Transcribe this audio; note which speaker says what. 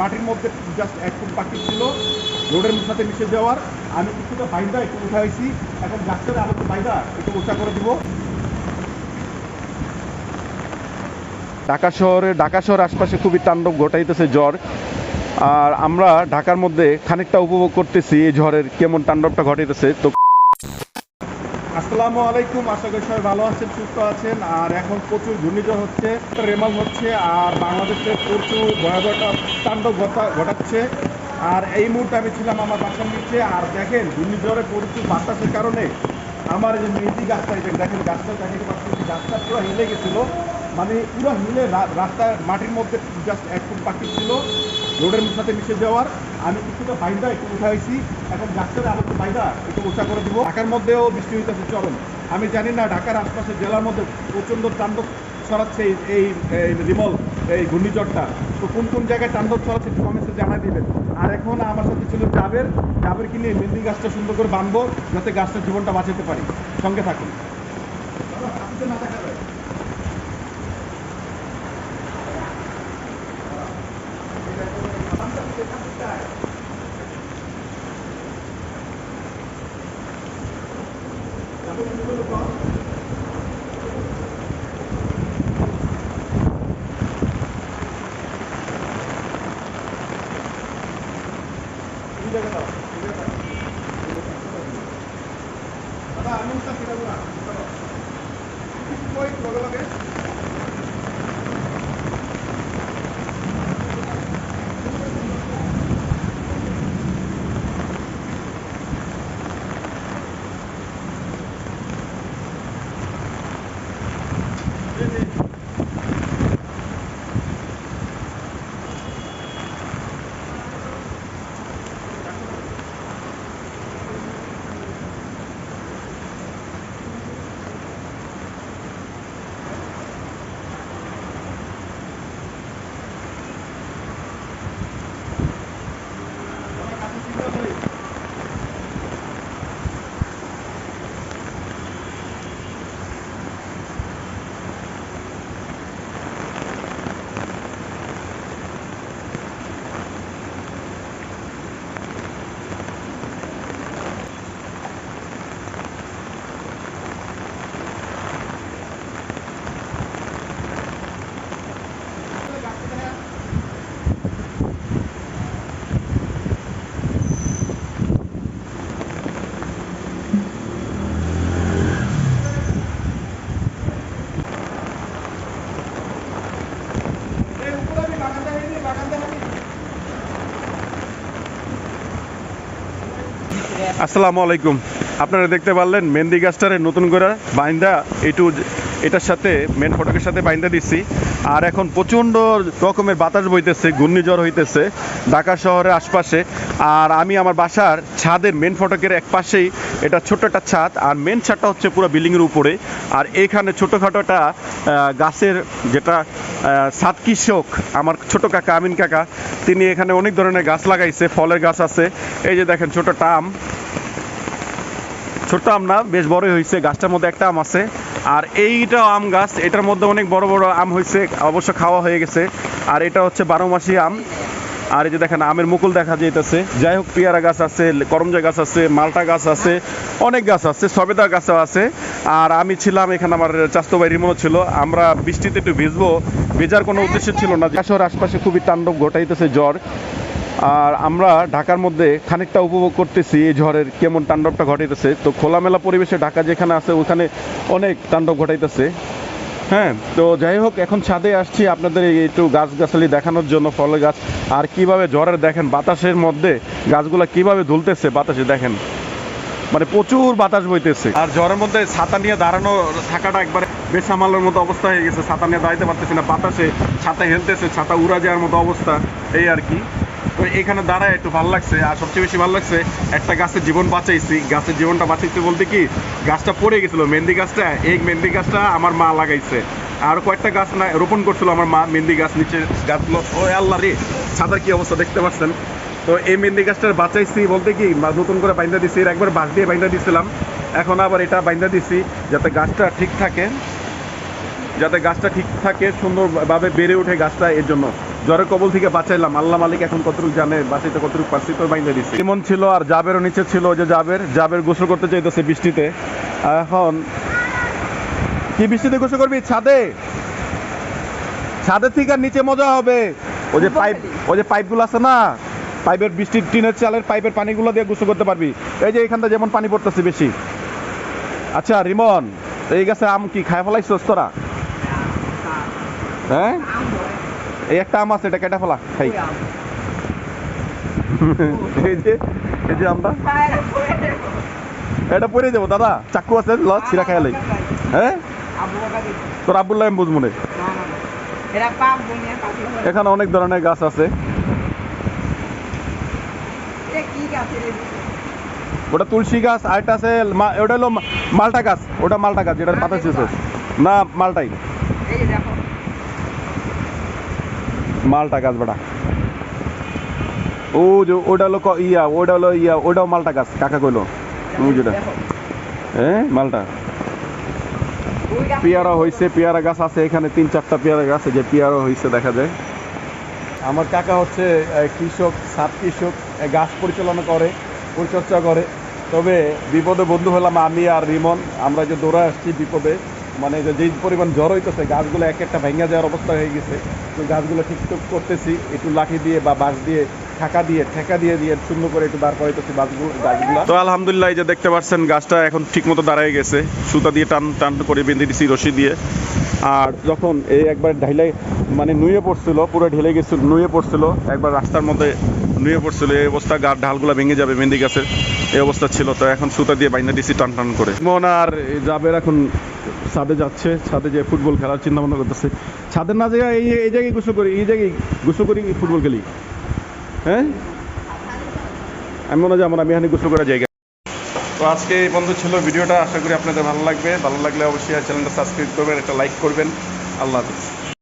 Speaker 1: মাটির মধ্যে জাস্ট এক ফুট বাকি ছিল, রোডের সাথে মিশে যাওয়ার। আমি কিছুটা বাইন্দা একটু উঠাইছি এখন গাছটারে আবার বাইন্দা একটু উঁচা করে দিব। ঢাকা শহরে ঢাকা শহর আশপাশে খুবই তাণ্ডব ঘটাইতেছে জ্বর। আর আমরা ঢাকার মধ্যে খানিকটা উপভোগ করতেছি এই ঝড়ের কেমন তাণ্ডবটা ঘটাইতেছে। তো আসসালামু আলাইকুম। আশা করি সবাই ভালো আছেন, সুস্থ আছেন। আর এখন প্রচুর ঘূর্ণিঝড় হচ্ছে, রেমাল হচ্ছে, আর বাংলাদেশে প্রচুর ভয়াবহ একটা তাণ্ডব ঘটা- ঘটাচ্ছে। আর এই মুহূর্তে আমি ছিলাম আমার বাসার নিচে। আর দেখেন ঘূর্ণিঝড়ে প্রচুর বাতাসের কারণে আমার যে মেহেদি গাছটা দেখেন গাছটা দেখেন গাছটা পুরো হেলে গেছিল। মানে পুরো হিলে রা- রাস্তার মাটির মধ্যে জাস্ট এক ফুট বাকি ছিল, রোডের সাথে মিশে যাওয়ার। আমি কিছুটা বাইন্দা একটু উঠাইছি, এখন আবার একটু বাইন্দা একটু উঁচা করে দিব। ঢাকার মধ্যেও বৃষ্টি হইতেছে, চরম। আমি জানি না, ঢাকার আশপাশের জেলার মধ্যে প্রচণ্ড তাণ্ডব ছড়াচ্ছে এই- রিমল, এই ঘূর্ণিঝড়টা। তো কোন কোন জায়গায় তাণ্ডব ছড়াচ্ছে একটু কমেন্টে জানাই দিবেন। আর এখন আমার সাথে ছিল জাবের। জাবের কিনে মেহেন্দি গাছটা সুন্দর করে বাঁধবো যাতে গাছটার জীবনটা বাঁচাতে পারি। সঙ্গে থাকুন। না যায় দাদা আমি কিনা বলা কই লগে লগে এই উপরে আমি বাগান দেখাইনি বাগান দেখাইনি আসসালামু আলাইকুম আপনারা দেখতে পারলেন, মেহেন্দি গাছটারে নতুন করে বাইন্দা একটু এটার সাথে মেন ফটকের সাথে বাইন্দা দিচ্ছি। আর এখন প্রচণ্ড রকমের বাতাস বইতেছে, ঘূর্ণিঝড় হইতেছে ঢাকা শহরের আশপাশে। আর আমি আমার বাসার ছাদের মেন ফটকের এক পাশেই এটা ছোট্ট একটা ছাদ, আর মেন ছাদটা হচ্ছে পুরো বিল্ডিংয়ের উপরে। আর এখানে ছোটোখাটো একটা গাছের যেটা সাত কৃষক, আমার ছোট কাকা আমিন কাকা, তিনি এখানে অনেক ধরনের গাছ লাগাইছে, ফলের গাছ আছে। এই যে দেখেন ছোট আম। ছোট্ট আম না, বেশ বড়ই হয়েছে। গাছটার মধ্যে একটা আম আছে। আর এইটা আম গাছ, এটার মধ্যে অনেক বড় বড় আম হয়েছে, অবশ্য খাওয়া হয়ে গেছে। আর এটা হচ্ছে বারো মাসি আম। আর এই যে দেখেন, আমের মুকুল দেখা যাইতেছে। যাই হোক, পেয়ারা গাছ আছে, করমজা গাছ আছে, মালটা গাছ আছে, অনেক গাছ আছে, সবেদা গাছও আছে। আর আমি ছিলাম এখানে আমার চাস্তো ভাই রিমো ছিল। আমরা বৃষ্টিতে একটু ভিজবো, ভেজার কোনো উদ্দেশ্য ছিল না। শহর আশপাশে খুবই তাণ্ডব ঘটাইতেছে জ্বর। আর আমরা ঢাকার মধ্যে খানিকটা উপভোগ করতেছি এই ঝড়ের কেমন তাণ্ডবটা ঘটাইতেছে। তো খোলামেলা পরিবেশে ঢাকা যেখানে আছে, ওখানে অনেক তাণ্ডব ঘটাইতেছে। হ্যাঁ তো যাই হোক, এখন ছাদে আসছি আপনাদের একটু গাছগাছালি দেখানোর জন্য, ফলের গাছ। আর কীভাবে ঝড়ের দেখেন, বাতাসের মধ্যে গাছগুলো কীভাবে ধুলতেছে বাতাসে দেখেন। মানে প্রচুর বাতাস বইতেছে। আর ঝড়ের মধ্যে ছাতা নিয়ে দাঁড়ানো থাকাটা একবারে বেসামালের মতো অবস্থা হয়ে গেছে। ছাতা নিয়ে দাঁড়াইতে পারতেছি না, বাতাসে ছাতা হেলতেছে, ছাতা উড়া যাওয়ার মতো অবস্থা। এই আর কি। তো এখানে দাঁড়ায় একটু ভালো লাগছে, আর সবচেয়ে বেশি ভালো লাগছে, একটা গাছের জীবন বাঁচাইছি। গাছের জীবনটা বাঁচাইতে বলতে কি, গাছটা পড়ে গেছিল, মেহেন্দি গাছটা, এই মেহেন্দি গাছটা আমার মা লাগাইছে। আর কয়েকটা গাছ না রোপণ করছিল আমার মা, মেহেন্দি গাছ নিচে গাছগুলো ও আল্লাহ রে ছাতার কি অবস্থা দেখতে পাচ্ছেন? তো এই মেহেন্দি গাছটার বাঁচাইছি বলতে কি নতুন করে বাইন্দা দিছি একবার বাঁশ দিয়ে বাইন্দা দিছিলাম। এখন আবার এটা বাইন্দা দিছি, যাতে গাছটা ঠিক থাকে। যাতে গাছটা ঠিক থাকে, সুন্দরভাবে বেড়ে ওঠে গাছটা, এর জন্য। জ্বরের কবল থেকে বাঁচাইলাম। আল্লাহ মালিক এখন কতটুকু জানে বাঁচাইতে কতটুকু পারছি, তো বাইন্দে দিচ্ছি এমন ছিল আর জাবেরও নিচে ছিল যে জাবের। জাবের গোসল করতে চাইতেছে বৃষ্টিতে। এখন কি বৃষ্টিতে গোসল করবি? ছাদে? ছাদের থেকে আর নিচে মজা হবে। ওই যে পাইপ, ওই যে পাইপগুলো আছে না? পাইপের বৃষ্টির টিনের চালের পাইপের পানিগুলো দিয়ে গোসল করতে পারবি। এই যে এখানটা যেমন পানি পড়তেছে বেশি। আচ্ছা রিমন, এই গাছে আম কি খায় ফেলাইছস তোরা? হ্যাঁ? এই একটা আম আছে এটা কেটে ফেলা খাই। এই যে এই যে আমটা। এটা পরে যাব দাদা। চাকু আছে ল ছিঁড়া খাই লাই। হ্যাঁ? তোর আব্বুল্লাহ আমি বুঝব না। এখানে অনেক ধরনের গাছ আছে। ওটা তুলসী গাছ আরেকটা আছে ওটা হলো মালটা গাছ। ওটা মালটা গাছ যেটা পাতা না মালটাই
Speaker 2: এই দেখো
Speaker 1: মালটা গাছ বেটা। ও যে ওটা হলো ইয়া, ওটা হলো ইয়া, ওটাও মালটা গাছ, কাকা কইলো। যেটা হ্যাঁ মালটা? পেয়ারা হয়েছে পেয়ারা গাছ আছে, এখানে তিন চারটা পেয়ারা গাছ যে পেয়ারা হয়েছে দেখা যায়। আমার কাকা হচ্ছে কৃষক সাত কৃষক গাছ পরিচালনা করে, পরিচর্যা করে। তবে বিপদে বন্ধু হলাম আমি আর রিমন। আমরা যে দৌড়ে আসছি বিপদে মানে যে যেই পরিমাণ জ্বর হইতেছে গাছগুলো এক একটা ভেঙে যাওয়ার অবস্থা হয়ে গেছে। তো গাছগুলো ঠিকঠাক করতেছি একটু লাঠি দিয়ে বা বাঁশ দিয়ে ঠেকা দিয়ে ঠেকা দিয়ে দিয়ে সুন্দর করে একটু দাঁড় করাইতেছি গাছগুলো গাছগুলো। তো আলহামদুলিল্লাহ এই যে দেখতে পাচ্ছেন গাছটা এখন ঠিক মতো দাঁড়ায় গেছে। সুতা দিয়ে টান টান করে বেঁধে দিছি রশি দিয়ে। আর যখন এই একবার ঢাইলাই মানে নুয়ে পড়ছিল পুরো ঢেলে গেছিল নুয়ে পড়ছিল। একবার রাস্তার মধ্যে নুয়ে পড়ছিল এই অবস্থা গাছ ঢালগুলো ভেঙে যাবে মেহেন্দি গাছের এই অবস্থা ছিল তো এখন সুতা দিয়ে বাইনা দিছি টান টান করে। মন আর জাবের এখন ছাদে যাচ্ছে, ছাদে যে ফুটবল খেলার চিন্তা ভাবনা করতেছে। ছাদের না যে এই এই জায়গায় গোসল করি, এই জায়গায় গোসল করি, ফুটবল খেলি। হ্যাঁ? আমি মনে হয় আমার আমি এখানে গোসল করার জায়গা। তো আজকে এই বন্ধু ছিল ভিডিওটা, আশা করি আপনাদের ভালো লাগবে। ভালো লাগলে অবশ্যই চ্যানেলটা সাবস্ক্রাইব করবেন, একটা লাইক করবেন। আল্লাহ হাফিজ।